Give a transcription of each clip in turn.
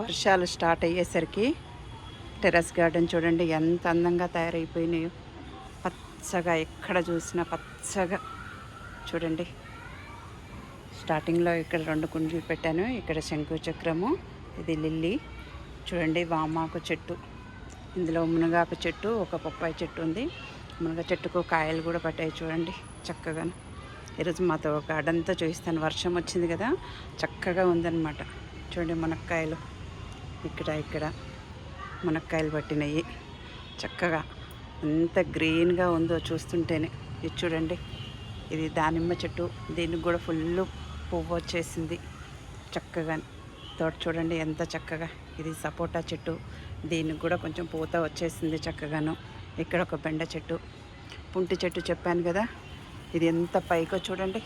వర్షాలు స్టార్ట్ అయ్యేసరికి terrace garden చూడండి ఎంత అందంగా తయారైపోయినాయో. పచ్చగా ఎక్కడ చూసినా పచ్చగా. చూడండి. స్టార్టింగ్లో ఇక్కడ రెండు కుండీలు పెట్టాను. ఇక్కడ శంకు చక్రము ఇది లిల్లీ. చూడండి వామాకు చెట్టు. ఇందులో మునగాకు చెట్టు ఒక పప్పాయి చెట్టు ఉంది. మునగ చెట్టుకు కాయలు కూడా పట్టాయి చూడండి చక్కగా ఈరోజు మాతో గార్డెన్తో చూపిస్తాను. వర్షం వచ్చింది కదా చక్కగా ఉందన్నమాట. చూడండి మునక్కాయలు. ఇక్కడ ఇక్కడ మునక్కాయలు పట్టినాయి. చక్కగా ఎంత గ్రీన్గా ఉందో చూస్తుంటేనే. ఇది చూడండి. ఇది దానిమ్మ చెట్టు. దీనికి కూడా ఫుల్ పువ్వు వచ్చేసింది. చక్కగా తోట చూడండి ఎంత చక్కగా. ఇది సపోటా చెట్టు. దీనికి కూడా కొంచెం పూత వచ్చేసింది చక్కగాను. ఇక్కడ ఒక బెండ చెట్టు. పుంటి చెట్టు చెప్పాను కదా. ఇది ఎంత పైకో చూడండి.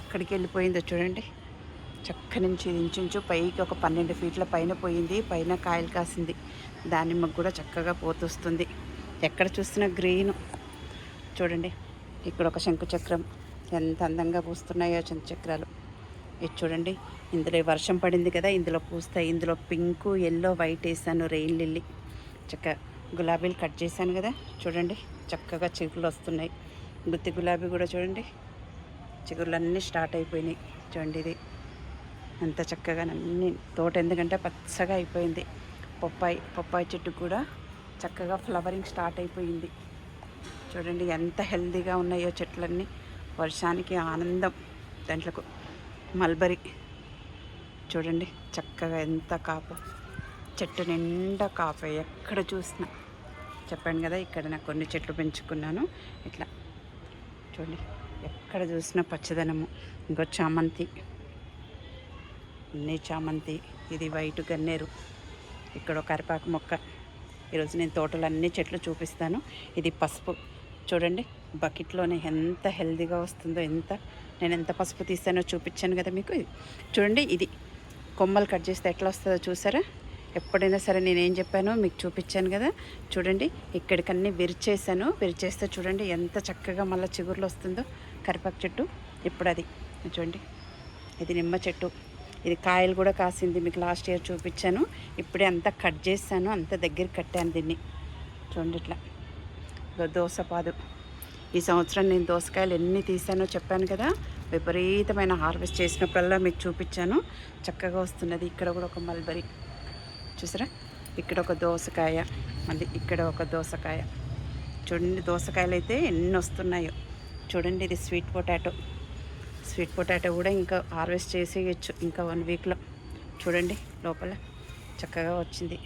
ఎక్కడికి వెళ్ళిపోయిందో చూడండి. చక్క నుంచి ఇది పైకి ఒక పన్నెండు ఫీట్ల పైన పోయింది. పైన కాయలు కాసింది. దానిమ్మకు కూడా చక్కగా పోతొస్తుంది. ఎక్కడ చూసినా గ్రీన్. చూడండి ఇక్కడ ఒక శంఖుచక్రం ఎంత అందంగా పూస్తున్నాయో శంకుచక్రాలు ఇది చూడండి ఇందులో వర్షం పడింది కదా ఇందులో పూస్తాయి. ఇందులో పింకు ఎల్లో వైట్ వేసాను రెయిన్ లిల్లీ. చక్క గులాబీలు కట్ చేశాను కదా చూడండి చక్కగా చిగురులు వస్తున్నాయి. గుత్తి గులాబీ కూడా చూడండి చిగురులన్నీ స్టార్ట్ అయిపోయినాయి. చూడండి ఇది. ఎంత చక్కగా అన్ని తోట ఎందుకంటే పచ్చగా అయిపోయింది. పప్పాయి పప్పాయి చెట్టు కూడా చక్కగా ఫ్లవరింగ్ స్టార్ట్ అయిపోయింది. చూడండి ఎంత హెల్దీగా ఉన్నాయో చెట్లన్నీ. వర్షానికి ఆనందం. దాంట్లకు మల్బరీ. చూడండి చక్కగా ఎంత కాపు. చెట్టు నిండా కాపు. ఎక్కడ చూసినా. చెప్పాను కదా ఇక్కడ నాకు కొన్ని చెట్లు పెంచుకున్నాను. ఇట్లా. చూడండి ఎక్కడ చూసినా పచ్చదనము. ఇంకో చామంతి. అన్నీ చామంతి ఇది వైట్ గన్నేరు. ఇక్కడ కరిపాకు మొక్క. ఈరోజు నేను తోటలో అన్ని చెట్లు చూపిస్తాను. ఇది పసుపు. చూడండి బకెట్లోనే ఎంత హెల్దీగా వస్తుందో ఎంత నేను ఎంత పసుపు తీస్తానో చూపించాను కదా మీకు. చూడండి ఇది కొమ్మలు కట్ చేస్తే ఎట్లా వస్తుందో చూసారా? ఎప్పుడైనా సరే నేనేం చెప్పానో మీకు చూపించాను కదా. చూడండి ఇక్కడికన్నీ విరిచేసాను. విరిచేస్తే చూడండి ఎంత చక్కగా మళ్ళీ చిగురులు వస్తుందో. కరిపాకు చెట్టు. ఇప్పుడు అది. చూడండి ఇది నిమ్మ చెట్టు. ఇది కాయలు కూడా కాసింది మీకు లాస్ట్ ఇయర్ చూపించాను. ఇప్పుడే అంతా కట్ చేశాను అంత దగ్గర కట్టాను దీన్ని. చూడండి ఇట్లా. ఇదో దోసపాదు ఈ సంవత్సరం నేను దోసకాయలు ఎన్ని తీసానో చెప్పాను కదా విపరీతమైన హార్వెస్ట్ చేసినప్పుడల్లా మీకు చూపించాను. చక్కగా వస్తున్నది. ఇక్కడ కూడా ఒక మల్బరీ. చూసారా? ఇక్కడ ఒక దోసకాయ మళ్ళీ ఇక్కడ ఒక దోసకాయ. చూడండి దోసకాయలు అయితే ఎన్ని వస్తున్నాయో చూడండి ఇది స్వీట్ పొటాటో. స్వీట్ పొటాటో కూడా ఇంకా హార్వెస్ట్ చేసేయచ్చు ఇంకా వన్ వీక్లో. చూడండి లోపల చక్కగా వచ్చింది.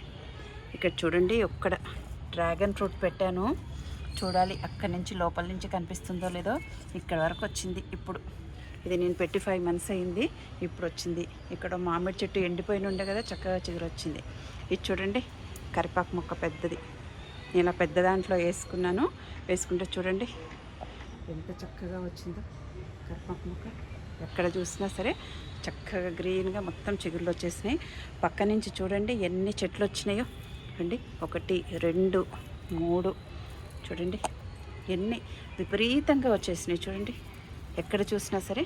ఇక్కడ చూడండి ఒక్కడ డ్రాగన్ ఫ్రూట్ పెట్టాను. చూడాలి అక్కడి నుంచి లోపల నుంచి కనిపిస్తుందో లేదో ఇక్కడ వరకు వచ్చింది ఇప్పుడు. ఇది నేను పెట్టి ఫైవ్ మంత్స్ అయింది ఇప్పుడు వచ్చింది. ఇక్కడ మామిడి చెట్టు ఎండిపోయిన ఉండే కదా చక్కగా చిగురు వచ్చింది ఇది చూడండి కరిపాకు మొక్క పెద్దది. నేను ఇలా పెద్ద దాంట్లో వేసుకున్నాను. వేసుకుంటే చూడండి ఎంత చక్కగా వచ్చిందో. కరిపాకు మొక్క ఎక్కడ చూసినా సరే చక్కగా గ్రీన్గా మొత్తం చిగుళ్ళు వచ్చేసినాయి. పక్క నుంచి చూడండి ఎన్ని చెట్లు వచ్చినాయో. చూడండి ఒకటి రెండు మూడు. చూడండి ఎన్ని విపరీతంగా వచ్చేసినాయి. చూడండి ఎక్కడ చూసినా సరే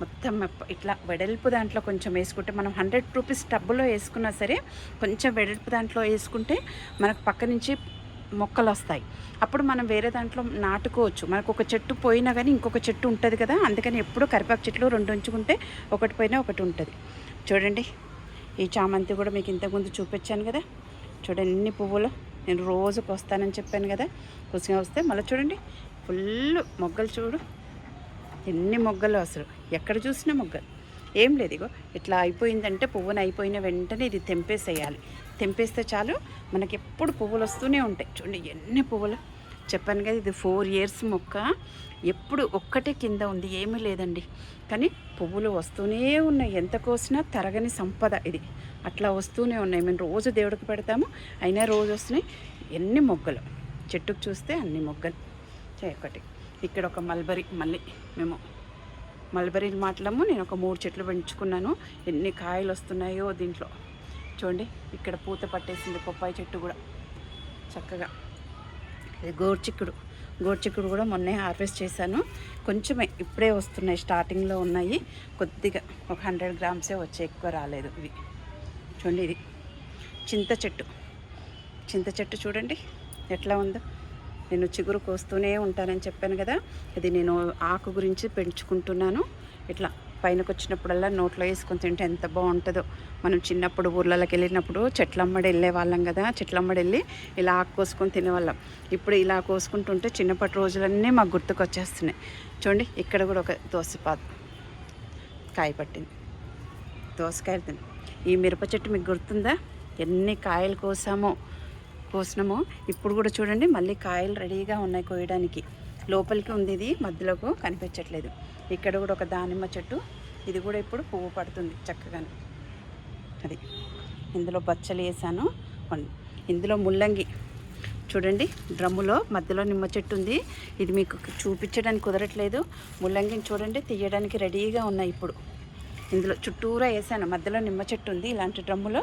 మొత్తం ఇట్లా వెడల్పు దాంట్లో కొంచెం వేసుకుంటే మనం హండ్రెడ్ రూపీస్ టబ్బులో వేసుకున్నా సరే కొంచెం వెడల్పు దాంట్లో వేసుకుంటే మనకు పక్క నుంచి మొక్కలు వస్తాయి అప్పుడు మనం వేరే దాంట్లో నాటుకోవచ్చు. మనకు ఒక చెట్టు పోయినా కానీ ఇంకొక చెట్టు ఉంటుంది కదా అందుకని ఎప్పుడూ కరివేపాకు చెట్లు రెండు ఉంచుకుంటే ఒకటి పోయినా ఒకటి ఉంటుంది. చూడండి ఈ చామంతి కూడా మీకు ఇంతకుముందు చూపించాను కదా. చూడండి ఎన్ని పువ్వులు. నేను రోజుకు వస్తానని చెప్పాను కదా. కుసిగా వస్తే మళ్ళీ చూడండి ఫుల్ మొగ్గలు చూడు. ఎన్ని మొగ్గలు అసలు. ఎక్కడ చూసినా మొగ్గలు. ఏం లేదు ఇగో ఇట్లా అయిపోయిందంటే పువ్వును అయిపోయిన వెంటనే ఇది తెంపేసేయాలి. తెంపేస్తే చాలు. మనకి ఎప్పుడు పువ్వులు వస్తూనే ఉంటాయి. చూడండి ఎన్ని పువ్వులు. చెప్పాను కదా ఇది ఫోర్ ఇయర్స్ మొక్క. ఎప్పుడు ఒక్కటే కింద ఉంది ఏమీ లేదండి. కానీ పువ్వులు వస్తూనే ఉన్నాయి. ఎంత కోసినా తరగని సంపద ఇది. అట్లా వస్తూనే ఉన్నాయి. మేము రోజు దేవుడికి పెడతాము. అయినా రోజు వస్తున్నాయి. ఎన్ని మొగ్గలు. చెట్టుకు చూస్తే అన్ని మొగ్గలు. చే ఒకటి ఇక్కడ ఒక మల్బరీ మళ్ళీ మేము మల్బరీలు మాట్లాము నేను ఒక మూడు చెట్లు పెంచుకున్నాను. ఎన్ని కాయలు వస్తున్నాయో దీంట్లో. చూడండి ఇక్కడ పూత పట్టేసింది బొప్పాయి చెట్టు కూడా. చక్కగా. ఇది గోర్చిక్కుడు. గోర్చిక్కుడు కూడా మొన్నే హార్వెస్ట్ చేశాను. కొంచెమే ఇప్పుడే వస్తున్నాయి స్టార్టింగ్లో ఉన్నాయి. కొద్దిగా ఒక హండ్రెడ్ గ్రామ్సే వచ్చే ఎక్కువ రాలేదు ఇవి. చూడండి ఇది. చింత చెట్టు. చింత చెట్టు చూడండి ఎట్లా ఉందో. నేను చిగురు కోస్తూనే ఉంటానని చెప్పాను కదా. ఇది నేను ఆకు గురించి పెంచుకుంటున్నాను. ఇట్లా పైనకు వచ్చినప్పుడల్లా నోట్లో వేసుకొని తింటే ఎంత బాగుంటుందో. మనం చిన్నప్పుడు ఊర్లలోకి వెళ్ళినప్పుడు చెట్లమ్మడి వెళ్ళే వాళ్ళం కదా చెట్లమ్మడి వెళ్ళి ఇలా ఆకు కోసుకొని తినేవాళ్ళం ఇప్పుడు ఇలా కోసుకుంటుంటే చిన్నప్పటి రోజులన్నీ మాకు గుర్తుకొచ్చేస్తున్నాయి. చూడండి ఇక్కడ కూడా ఒక దోసపాత కాయ పట్టింది. దోసకాయలు తిని ఈ మిరప చెట్టు మీకు గుర్తుందా? ఎన్ని కాయలు కోసామో కోసినామో? ఇప్పుడు కూడా చూడండి మళ్ళీ కాయలు రెడీగా ఉన్నాయి కోయడానికి. లోపలికి ఉంది ఇది మధ్యలోకి కనిపించట్లేదు. ఇక్కడ కూడా ఒక దానిమ్మ చెట్టు. ఇది కూడా ఇప్పుడు పువ్వు పడుతుంది చక్కగానే. అది. ఇందులో బచ్చలు వేసాను. ఇందులో ముల్లంగి. చూడండి డ్రమ్ములో మధ్యలో నిమ్మ చెట్టు ఉంది. ఇది మీకు చూపించడానికి కుదరట్లేదు. ముల్లంగిని చూడండి తీయడానికి రెడీగా ఉన్నాయి ఇప్పుడు. ఇందులో చుట్టూరా వేసాను. మధ్యలో నిమ్మ చెట్టు ఉంది. ఇలాంటి డ్రమ్ములో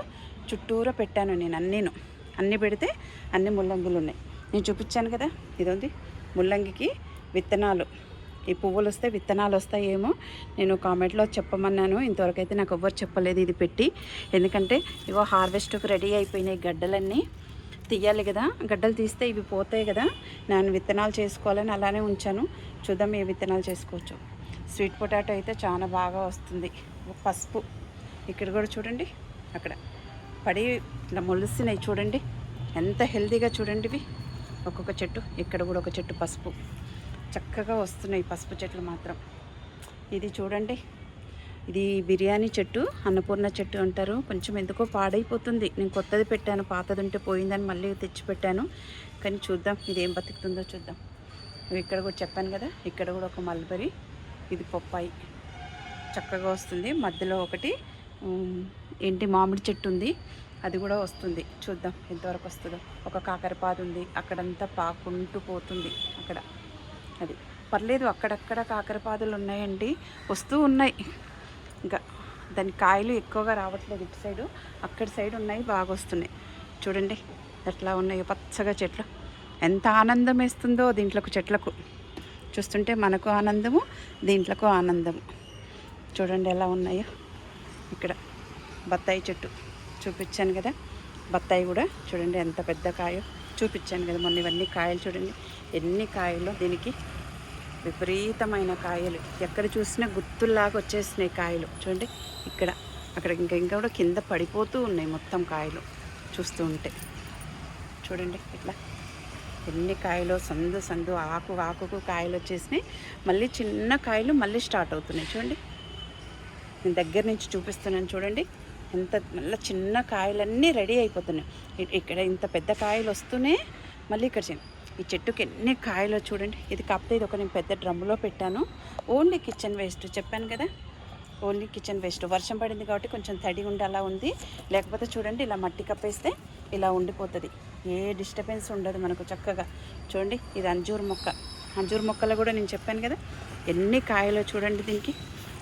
చుట్టూరా పెట్టాను నేను అన్నీను. అన్నీ పెడితే అన్ని ముల్లంగులు ఉన్నాయి. నేను చూపించాను కదా. ఇది ఉంది ముల్లంగికి విత్తనాలు. ఈ పువ్వులు వస్తే విత్తనాలు వస్తాయేమో నేను కామెంట్లో చెప్పమన్నాను. ఇంతవరకు అయితే నాకు ఎవ్వరు చెప్పలేదు ఇది పెట్టి. ఎందుకంటే ఇగో హార్వెస్ట్కి రెడీ అయిపోయినాయి గడ్డలన్నీ. తీయాలి కదా. గడ్డలు తీస్తే ఇవి పోతాయి కదా. నేను విత్తనాలు చేసుకోవాలని అలానే ఉంచాను. చూద్దాం ఏ విత్తనాలు చేసుకోవచ్చు. స్వీట్ పొటాటో అయితే చాలా బాగా వస్తుంది. పసుపు. ఇక్కడ కూడా చూడండి. అక్కడ. పడి ఇట్లా మొలుస్తున్నాయి చూడండి. ఎంత హెల్తీగా చూడండి ఇవి. ఒక్కొక్క చెట్టు. ఇక్కడ కూడా ఒక చెట్టు పసుపు. చక్కగా వస్తున్నాయి పసుపు చెట్లు మాత్రం. ఇది చూడండి. ఇది బిర్యానీ చెట్టు అన్నపూర్ణ చెట్టు అంటారు. కొంచెం ఎందుకో పాడైపోతుంది. నేను కొత్తది పెట్టాను పాతది ఉంటే పోయిందని మళ్ళీ తెచ్చిపెట్టాను కానీ చూద్దాం ఇది ఏం బతుకుతుందో చూద్దాం. ఇక్కడ కూడా చెప్పాను కదా ఇక్కడ కూడా ఒక మల్బరీ ఇది పొప్పాయి. చక్కగా వస్తుంది. మధ్యలో ఒకటి ఏంటి మామిడి చెట్టు ఉంది. అది కూడా వస్తుంది. చూద్దాం ఎంతవరకు వస్తుందో. ఒక కాకరపాదు ఉంది. అక్కడంతా పాకుంటూ పోతుంది అక్కడ. అది. పర్లేదు అక్కడక్కడ కాకరపాదులు ఉన్నాయండి. వస్తూ ఉన్నాయి. ఇంకా దాని కాయలు ఎక్కువగా రావట్లేదు ఇటు సైడు. అక్కడి సైడ్ ఉన్నాయి బాగా వస్తున్నాయి. చూడండి ఎట్లా ఉన్నాయో పచ్చగా చెట్లు. ఎంత ఆనందం వేస్తుందో దీంట్లోకి చెట్లకు. చూస్తుంటే మనకు ఆనందము దీంట్లోకి ఆనందము. చూడండి ఎలా ఉన్నాయో. ఇక్కడ బత్తాయి చెట్టు చూపించాను కదా. బత్తాయి కూడా చూడండి ఎంత పెద్ద కాయో. చూపించాను కదా మొన్న ఇవన్నీ కాయలు చూడండి. ఎన్ని కాయలు దీనికి విపరీతమైన కాయలు. ఎక్కడ చూసినా గుత్తుల్లాగా వచ్చేసినాయి కాయలు. చూడండి ఇక్కడ అక్కడ ఇంకా ఇంకా కూడా కింద పడిపోతూ ఉన్నాయి మొత్తం కాయలు చూస్తూ ఉంటే. చూడండి ఇట్లా. ఎన్ని కాయలు సందు సందు ఆకు ఆకుకు కాయలు వచ్చేసినాయి. మళ్ళీ చిన్న కాయలు మళ్ళీ స్టార్ట్ అవుతున్నాయి. చూడండి నేను దగ్గర నుంచి చూపిస్తున్నాను చూడండి. అంత మళ్ళీ చిన్న కాయలన్నీ రెడీ అయిపోతున్నాయి. ఇక్కడ ఇంత పెద్ద కాయలు వస్తూనే మళ్ళీ ఇక్కడ చిన్న ఈ చెట్టుకి ఎన్ని కాయలు చూడండి. ఇది కాకపోతే ఇది ఒక నేను పెద్ద డ్రమ్ములో పెట్టాను. ఓన్లీ కిచెన్ వేస్ట్ చెప్పాను కదా. Only kitchen waste. వర్షం పడింది కాబట్టి కొంచెం తడి ఉండి అలా ఉంది. లేకపోతే చూడండి ఇలా మట్టి కప్పేస్తే ఇలా ఉండిపోతుంది. ఏ డిస్టర్బెన్స్ ఉండదు మనకు చక్కగా. చూడండి ఇది అంజూర్ మొక్క. అంజూర్ మొక్కలు కూడా నేను చెప్పాను కదా. ఎన్ని కాయలు చూడండి దీనికి.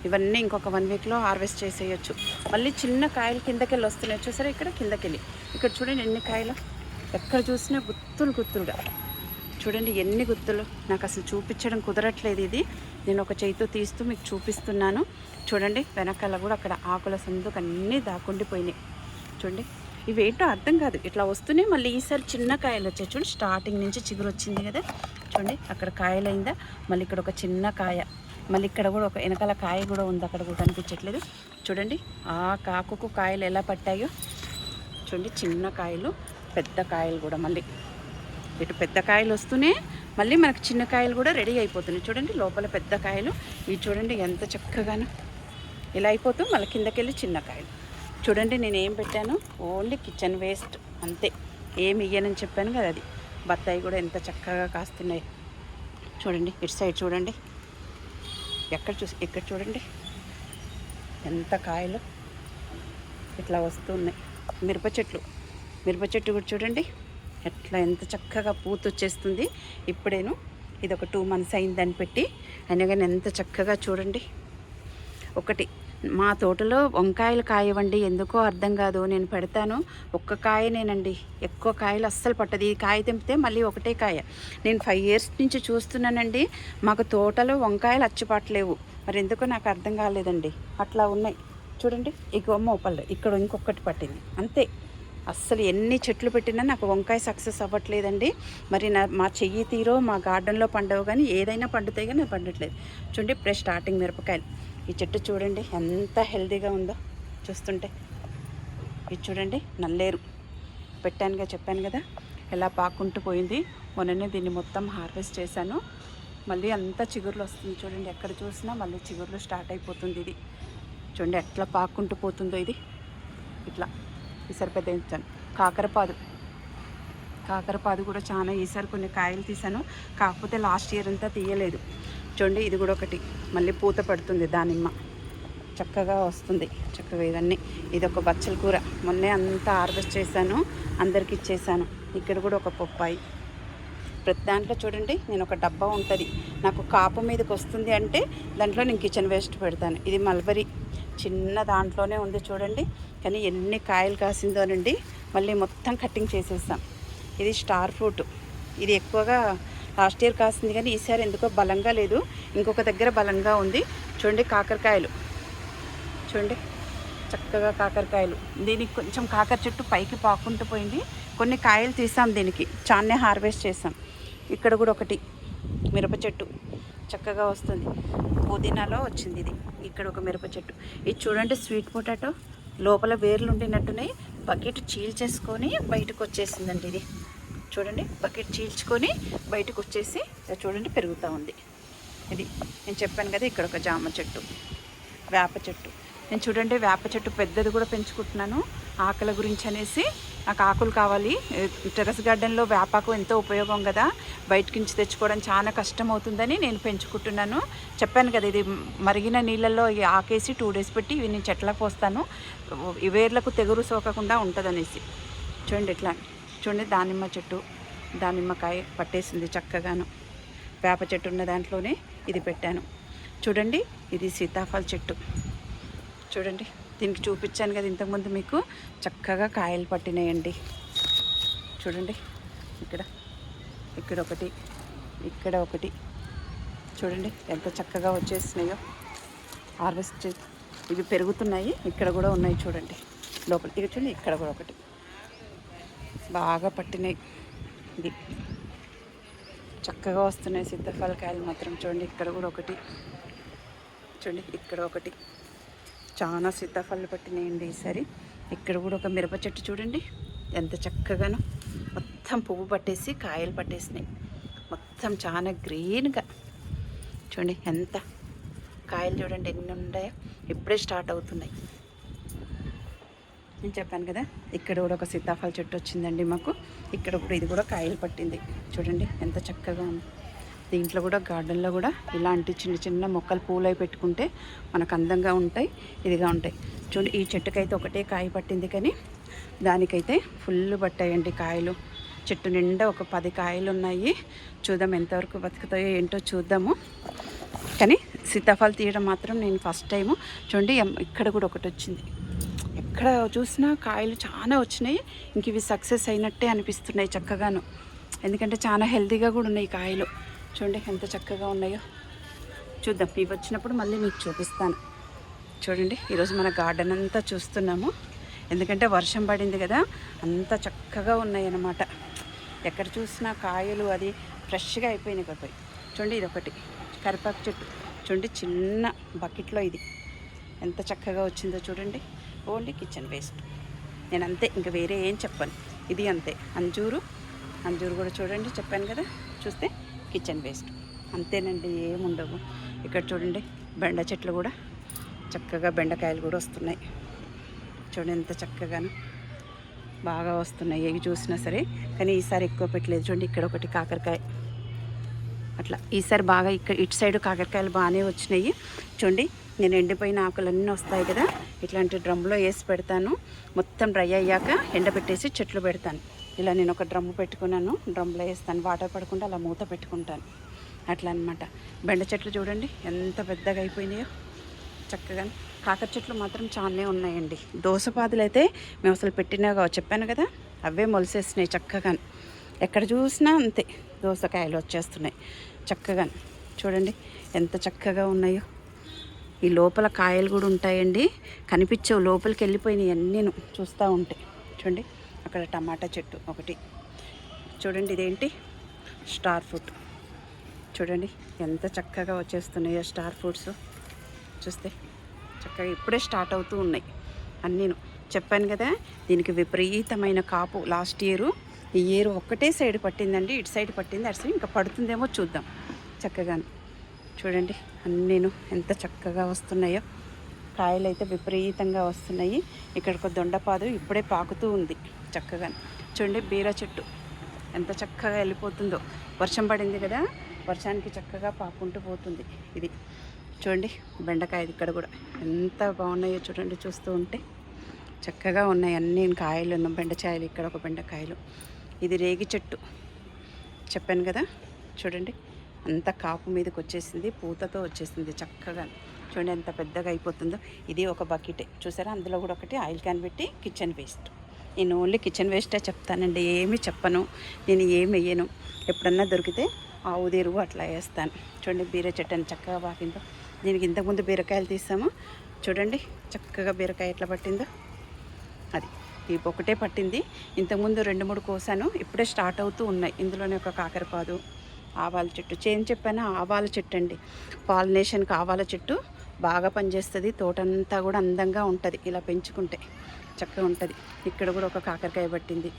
ఇవన్నీ ఇంకొక వన్ వీక్లో హార్వెస్ట్ చేసేయచ్చు. మళ్ళీ చిన్న కాయలు కిందకెళ్ళి వస్తున్నాయి. చూసారా ఇక్కడ? కిందకెళ్ళి. ఇక్కడ చూడండి ఎన్ని కాయలు. ఎక్కడ చూసినా గుత్తులు గుత్తులుగా. చూడండి ఎన్ని గుత్తులు. నాకు అసలు చూపించడం కుదరట్లేదు ఇది. నేను ఒక చేతితో తీస్తూ మీకు చూపిస్తున్నాను. చూడండి వెనకాల కూడా అక్కడ ఆకుల సందుకు అన్నీ దాక్కుండిపోయినాయి. చూడండి ఇవేంటో అర్థం కాదు. ఇట్లా వస్తూనే మళ్ళీ ఈసారి చిన్న కాయలు వచ్చాయి. చూడండి స్టార్టింగ్ నుంచి చిగురు వచ్చింది కదా. చూడండి అక్కడ కాయలైందా? మళ్ళీ ఇక్కడ ఒక చిన్న కాయ. మళ్ళీ ఇక్కడ కూడా ఒక వెనకాల కాయ కూడా ఉంది అక్కడ కూడా కనిపించట్లేదు. చూడండి ఆ కాకుకు కాయలు ఎలా పట్టాయో. చూడండి చిన్న కాయలు పెద్ద కాయలు కూడా మళ్ళీ. ఇటు పెద్ద కాయలు వస్తూనే మళ్ళీ మనకు చిన్న కాయలు కూడా రెడీ అయిపోతున్నాయి. చూడండి లోపల పెద్ద కాయలు. ఇవి చూడండి ఎంత చక్కగాను ఇలా అయిపోతూ మళ్ళీ కిందకెళ్ళి చిన్న కాయలు. చూడండి నేను ఏం పెట్టాను? ఓన్లీ కిచెన్ వేస్ట్ అంతే. ఏం ఇయ్యనని చెప్పాను కదా అది. బత్తాయి కూడా ఎంత చక్కగా కాస్తున్నాయి. చూడండి ఇటు సైడ్ చూడండి. ఎక్కడ చూసి ఇక్కడ చూడండి. ఎంత కాయలు ఇట్లా వస్తున్నాయి మిరప చెట్లు మిరప చెట్టు కూడా చూడండి. ఎట్లా ఎంత చక్కగా పూత వచ్చేస్తుంది. ఇప్పుడేను ఇది ఒక టూ మంత్స్ అయిందని పెట్టి అయినా కానీ ఎంత చక్కగా చూడండి. ఒకటి మా తోటలో వంకాయలు కాయవండి. ఎందుకో అర్థం కాదు. నేను పెడతాను. ఒక్క కాయనేనండి. ఎక్కువ కాయలు అస్సలు పట్టదు. ఈ కాయ తెంపితే మళ్ళీ ఒకటే కాయ. నేను ఫైవ్ ఇయర్స్ నుంచి చూస్తున్నానండి. మాకు తోటలో వంకాయలు అచ్చుపట్టలేవు. మరి ఎందుకో నాకు అర్థం కాలేదండి. అట్లా ఉన్నాయి. చూడండి. ఈ గొమ్మ పళ్ళు ఇక్కడ ఇంకొకటి పట్టింది. అంతే. అస్సలు ఎన్ని చెట్లు పెట్టినా నాకు వంకాయ సక్సెస్ అవ్వట్లేదండి. మరి నా మా చెయ్యి తీరో మా గార్డెన్లో పండవు కానీ ఏదైనా పండుతాయి కానీ నాకు పండట్లేదు. చూడండి ఇప్పుడే స్టార్టింగ్ మిరపకాయలు. ఈ చెట్టు చూడండి ఎంత హెల్తీగా ఉందో చూస్తుంటే. ఇది చూడండి నల్లేరు. పెట్టానుగా చెప్పాను కదా ఎలా పాకుంటూ పోయింది. మొన్ననే దీన్ని మొత్తం హార్వెస్ట్ చేశాను. మళ్ళీ అంతా చిగుర్లు వస్తుంది చూడండి ఎక్కడ చూసినా మళ్ళీ చిగుర్లు స్టార్ట్ అయిపోతుంది ఇది. చూడండి ఎట్లా పాక్కుంటూ పోతుందో ఇది. ఇట్లా ఈసారి పెద్ద ఇచ్చాను కాకరపాదు. కాకరపాదు కూడా చాలా ఈసారి కొన్ని కాయలు తీసాను కాకపోతే లాస్ట్ ఇయర్ అంతా తీయలేదు. చూడండి ఇది కూడా ఒకటి. మళ్ళీ పూత పడుతుంది దానిమ్మ. చక్కగా వస్తుంది చక్కగా ఇవన్నీ. ఇది ఒక బచ్చల కూర. మొన్నే అంతా హార్వెస్ట్ చేశాను అందరికి ఇచ్చేసాను ఇక్కడ కూడా ఒక పప్పాయి. ప్రతి దాంట్లో చూడండి నేను ఒక డబ్బా ఉంటుంది. నాకు కాపు మీదకి వస్తుంది అంటే దాంట్లో నేను కిచెన్ వేస్ట్ పెడతాను. ఇది మల్బరీ. చిన్న దాంట్లోనే ఉంది చూడండి. కానీ ఎన్ని కాయలు కాసిందోనండి మళ్ళీ మొత్తం కటింగ్ చేసేస్తాం. ఇది స్టార్ ఫ్రూట్. ఇది ఎక్కువగా లాస్ట్ ఇయర్ కాసింది కానీ ఈసారి ఎందుకో బలంగా లేదు. ఇంకొక దగ్గర బలంగా ఉంది. చూడండి కాకరకాయలు. చూడండి చక్కగా కాకరకాయలు. దీనికి కొంచెం కాకర చెట్టు పైకి పాకుంటూ పోయింది. కొన్ని కాయలు తీసాం దీనికి. చాన్నే హార్వెస్ట్ చేసాం. ఇక్కడ కూడా ఒకటి. మిరప చెట్టు. చక్కగా వస్తుంది. పుదీనాలో వచ్చింది ఇది. ఇక్కడ ఒక మిరప చెట్టు. ఇది చూడండి స్వీట్ పొటాటో. లోపల వేర్లు ఉండినట్టునే బకెట్ చీల్చేసుకొని బయటకు వచ్చేసిందండి ఇది. చూడండి బకెట్ చీల్చుకొని బయటకు వచ్చేసి చూడండి పెరుగుతూ ఉంది. ఇది నేను చెప్పాను కదా ఇక్కడ ఒక జామ చెట్టు వేప చెట్టు. నేను చూడండి వేప చెట్టు పెద్దది కూడా పెంచుకుంటున్నాను. ఆకల గురించి అనేసి నాకు ఆకులు కావాలి. టెరస్ గార్డెన్లో వేపాకు ఎంతో ఉపయోగం కదా. బయటకి నుంచి తెచ్చుకోవడం చాలా కష్టం అవుతుందని నేను పెంచుకుంటున్నాను. చెప్పాను కదా ఇది మరిగిన నీళ్ళల్లో ఆకేసి టూ డేస్ పెట్టి ఇవి నేను చెట్లకు పోస్తాను. వేర్లకు తెగురు సోకకుండా ఉంటుందనేసి. చూడండి ఇట్లా చూడండి దానిమ్మ చెట్టు దానిమ్మకాయ పట్టేసింది చక్కగాను. వేప చెట్టు ఉన్న దాంట్లోనే ఇది పెట్టాను. చూడండి ఇది సీతాఫల చెట్టు. చూడండి దీనికి చూపించాను కదా ఇంతకుముందు మీకు. చక్కగా కాయలు పట్టినాయండి. చూడండి ఇక్కడ ఇక్కడ ఒకటి ఇక్కడ ఒకటి. చూడండి ఎంత చక్కగా వచ్చేసినాయో. హార్వెస్ట్ ఇవి పెరుగుతున్నాయి ఇక్కడ కూడా ఉన్నాయి చూడండి. లోపల ఇక చూడండి ఇక్కడ కూడా ఒకటి. బాగా పట్టినాయి. ఇది. చక్కగా వస్తున్నాయి సీతాఫల కాయలు మాత్రం. చూడండి ఇక్కడ కూడా ఒకటి. చూడండి ఇక్కడ ఒకటి. చాలా సీతాఫలాలు పట్టినాయండి ఈసారి. ఇక్కడ కూడా ఒక మిరప చెట్టు చూడండి. ఎంత చక్కగానో. మొత్తం పువ్వు పట్టేసి కాయలు పట్టేసినాయి. మొత్తం చాలా గ్రీన్గా. చూడండి ఎంత. కాయలు చూడండి ఎన్ని ఉన్నాయో. ఇప్పుడే స్టార్ట్ అవుతున్నాయి. నేను చెప్పాను కదా ఇక్కడ కూడా ఒక సీతాఫల చెట్టు వచ్చిందండి మాకు. ఇక్కడ కూడా ఇది కూడా కాయలు పట్టింది. చూడండి ఎంత చక్కగా ఉంది. దీంట్లో కూడా గార్డెన్లో కూడా ఇలాంటి చిన్న చిన్న మొక్కలు పూలై పెట్టుకుంటే మనకు అందంగా ఉంటాయి ఇదిగా ఉంటాయి. చూడండి ఈ చెట్టుకైతే ఒకటే కాయ పట్టింది కానీ దానికైతే ఫుల్ పట్టాయండి కాయలు. చెట్టు నిండా ఒక పది కాయలు ఉన్నాయి. చూద్దాం ఎంతవరకు బతుకుతాయో ఏంటో చూద్దాము. కానీ సీతాఫలం తీయడం మాత్రం నేను ఫస్ట్ టైము. చూడండి ఇక్కడ కూడా ఒకటి వచ్చింది. ఎక్కడ చూసినా కాయలు చాలా వచ్చినాయి. ఇంక ఇవి సక్సెస్ అయినట్టే అనిపిస్తున్నాయి చక్కగాను. ఎందుకంటే చాలా హెల్తీగా కూడా ఉన్నాయి కాయలు. చూడండి ఎంత చక్కగా ఉన్నాయో. చూద్దాం. ఇవి వచ్చినప్పుడు మళ్ళీ మీకు చూపిస్తాను. చూడండి ఈరోజు మన గార్డెన్ అంతా చూస్తున్నాము. ఎందుకంటే వర్షం పడింది కదా అంత చక్కగా ఉన్నాయి అన్నమాట. ఎక్కడ చూసినా కాయలు అది ఫ్రెష్గా అయిపోయినాయి కాబట్టి చూడండి ఇది ఒకటి కరిపాకు చెట్టు. చూడండి చిన్న బకెట్లో ఇది. ఎంత చక్కగా వచ్చిందో చూడండి. ఓన్లీ కిచెన్ వేస్ట్ నేను అంతే ఇంకా వేరే ఏం చెప్పాను. ఇది అంతే. అంజూరు అంజూరు కూడా చూడండి చెప్పాను కదా? చూస్తే కిచెన్ వేస్ట్ అంతేనండి ఏముండవు. ఇక్కడ చూడండి బెండ చెట్లు కూడా చక్కగా బెండకాయలు కూడా వస్తున్నాయి. చూడండి ఎంత చక్కగాను బాగా వస్తున్నాయి. ఏవి చూసినా సరే కానీ ఈసారి ఎక్కువ పెట్టలేదు. చూడండి ఇక్కడ ఒకటి కాకరకాయ. అట్లా. ఈసారి బాగా ఇక్కడ ఇటు సైడ్ కాకరకాయలు బాగానే వచ్చినాయి. చూడండి నేను ఎండిపోయిన ఆకులన్నీ వస్తాయి కదా ఇట్లాంటి డ్రమ్లో వేసి పెడతాను. మొత్తం డ్రై అయ్యాక ఎండబెట్టేసి చెట్లు పెడతాను. ఇలా నేను ఒక డ్రమ్ము పెట్టుకున్నాను డ్రమ్లో వేస్తాను. వాటర్ పడకుండా అలా మూత పెట్టుకుంటాను. అట్లా అనమాట బెండ చెట్లు చూడండి ఎంత పెద్దగా అయిపోయినాయో. చక్కగా. కాకర చెట్లు మాత్రం చాలానే ఉన్నాయండి. దోసపాదులు అయితే మేము అసలు పెట్టినాగా చెప్పాను కదా అవే మొలిసేస్తున్నాయి చక్కగా. ఎక్కడ చూసినా అంతే దోసకాయలు వచ్చేస్తున్నాయి. చక్కగా. చూడండి ఎంత చక్కగా ఉన్నాయో. ఈ లోపల కాయలు కూడా ఉంటాయండి. కనిపించవు. లోపలికి వెళ్ళిపోయినాయి అన్నీ చూస్తూ ఉంటాయి చూడండి. అక్కడ టమాటా చెట్టు ఒకటి. చూడండి ఇదేంటి? Star fruit. చూడండి. ఎంత చక్కగా వచ్చేస్తున్నాయో స్టార్ ఫ్రూట్స్. చూస్తే చక్కగా ఇప్పుడే స్టార్ట్ అవుతూ ఉన్నాయి అన్నీను. చెప్పాను కదా దీనికి విపరీతమైన కాపు. Last year. ఈ ఇయర్ ఒక్కటే సైడ్ పట్టిందండి. ఇటు సైడ్ పట్టింది. అటు సైడ్ ఇంకా పడుతుందేమో చూద్దాం. చక్కగాను. చూడండి అన్నీను ఎంత చక్కగా వస్తున్నాయో. కాయలు అయితే విపరీతంగా వస్తున్నాయి. ఇక్కడ ఒక దొండపాదు ఇప్పుడే పాకుతూ ఉంది చక్కగా. చూడండి బీర చెట్టు ఎంత చక్కగా వెళ్ళిపోతుందో. వర్షం పడింది కదా వర్షానికి చక్కగా పాకుంటూ పోతుంది ఇది. చూడండి బెండకాయ ఇక్కడ కూడా ఎంత బాగున్నాయో చూడండి చూస్తూ ఉంటే. చక్కగా ఉన్నాయి అన్ని కాయలు ఉన్న బెండకాయలు ఇక్కడ ఒక బెండకాయలు. ఇది రేగి చెట్టు. చెప్పాను కదా చూడండి. అంత కాపు మీదకి వచ్చేసింది పూతతో వచ్చేసింది చక్కగా. చూడండి ఎంత పెద్దగా అయిపోతుందో. ఇది ఒక బకెటే. చూసారా? అందులో కూడా ఒకటి ఆయిల్ క్యాన్ పెట్టి కిచెన్ వేస్ట్. నేను ఓన్లీ కిచెన్ వేస్టే చెప్తానండి. ఏమి చెప్పను. నేను ఏమి వేయను ఎప్పుడన్నా దొరికితే ఆవు ఎరువు అట్లా వేస్తాను. చూడండి బీర చెట్టు అని చక్కగా పాకిందో దీనికి ఇంతకుముందు బీరకాయలు తీసాము. చూడండి చక్కగా బీరకాయ ఎట్లా పట్టిందో. అది ఈ ఒకటే పట్టింది. ఇంతకుముందు రెండు మూడు కోసాను. ఇప్పుడే స్టార్ట్ అవుతూ ఉన్నాయి. ఇందులోనే ఒక కాకరపాదు. ఆవాల చెట్టు. చేను చెప్పాను? ఆవాల చెట్టు అండి పాలినేషన్కి ఆవాల చెట్టు బాగా పనిచేస్తుంది. తోటంతా కూడా అందంగా ఉంటుంది. ఇలా పెంచుకుంటే చక్కగా ఉంటుంది. ఇక్కడ కూడా ఒక కాకరకాయ పట్టింది.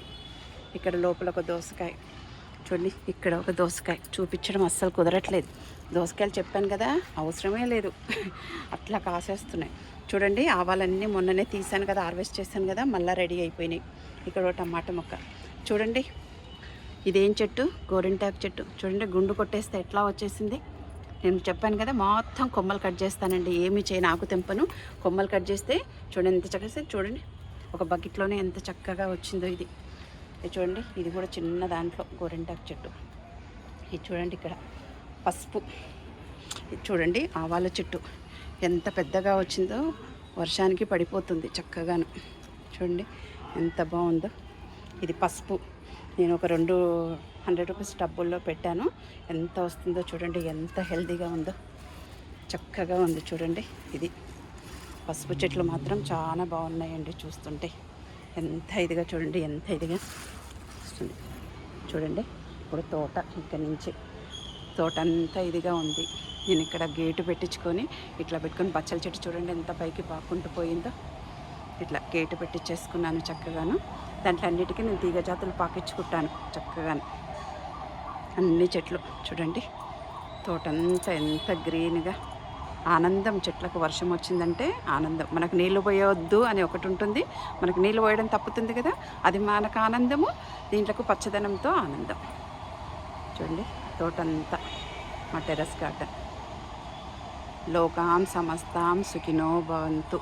ఇక్కడ లోపల ఒక దోసకాయ. చూడండి ఇక్కడ ఒక దోసకాయ. చూపించడం అస్సలు కుదరట్లేదు. దోసకాయలు చెప్పాను కదా అవసరమే లేదు. అట్లా కాసేస్తున్నాయి. చూడండి ఆవాలన్నీ మొన్ననే తీసాను కదా హార్వెస్ట్ చేశాను కదా మళ్ళీ రెడీ అయిపోయినాయి. ఇక్కడ ఒక టమాటా మొక్క. చూడండి ఇదేం చెట్టు? గోరింటాకు చెట్టు. చూడండి గుండు కొట్టేస్తే ఎట్లా వచ్చేసింది? నేను చెప్పాను కదా మొత్తం కొమ్మలు కట్ చేస్తానండి. ఏమి చేయను. ఆకు తెంపను. కొమ్మలు కట్ చేస్తే చూడండి ఎంత చక్కగా చూడండి ఒక బకెట్లోనే ఎంత చక్కగా వచ్చిందో ఇది. ఇది చూడండి ఇది కూడా చిన్న దాంట్లో గోరింటాకు చెట్టు. ఇది చూడండి ఇక్కడ పసుపు. ఇది చూడండి ఆవాల చెట్టు. ఎంత పెద్దగా వచ్చిందో వర్షానికి పడిపోతుంది చక్కగాను. చూడండి ఎంత బాగుందో. ఇది పసుపు. నేను ఒక రెండు హండ్రెడ్ రూపీస్ డబ్బుల్లో పెట్టాను. ఎంత వస్తుందో చూడండి ఎంత హెల్తీగా ఉందో. చక్కగా ఉంది చూడండి ఇది. పసుపు చెట్లు మాత్రం చాలా బాగున్నాయండి చూస్తుంటే. ఎంత ఇదిగా చూడండి ఎంత ఇదిగా వస్తుంది. చూడండి ఇప్పుడు తోట ఇక్కడ నుంచి. తోట అంతా ఇదిగా ఉంది. నేను ఇక్కడ గేటు పెట్టించుకొని ఇట్లా పెట్టుకొని పచ్చల చెట్టు చూడండి ఎంత పైకి పాకుంటూ పోయిందో. ఇట్లా గేటు పెట్టించేసుకున్నాను చక్కగాను. దాంట్లో అన్నిటికీ నేను తీగ జాతులు పాకించుకుంటాను చక్కగా అన్ని చెట్లు చూడండి. తోటంతా ఎంత గ్రీన్గా ఆనందం చెట్లకు వర్షం వచ్చిందంటే ఆనందం. మనకు నీళ్ళు పోయవద్దు అని ఒకటి ఉంటుంది. మనకు నీళ్ళు పోయడం తప్పుతుంది కదా అది మనకు ఆనందము దీంట్లకు పచ్చదనంతో ఆనందం. చూడండి తోటంతా మా టెరస్ గార్డెన్. లోకాం సమస్తాం సుఖినో భవంతు.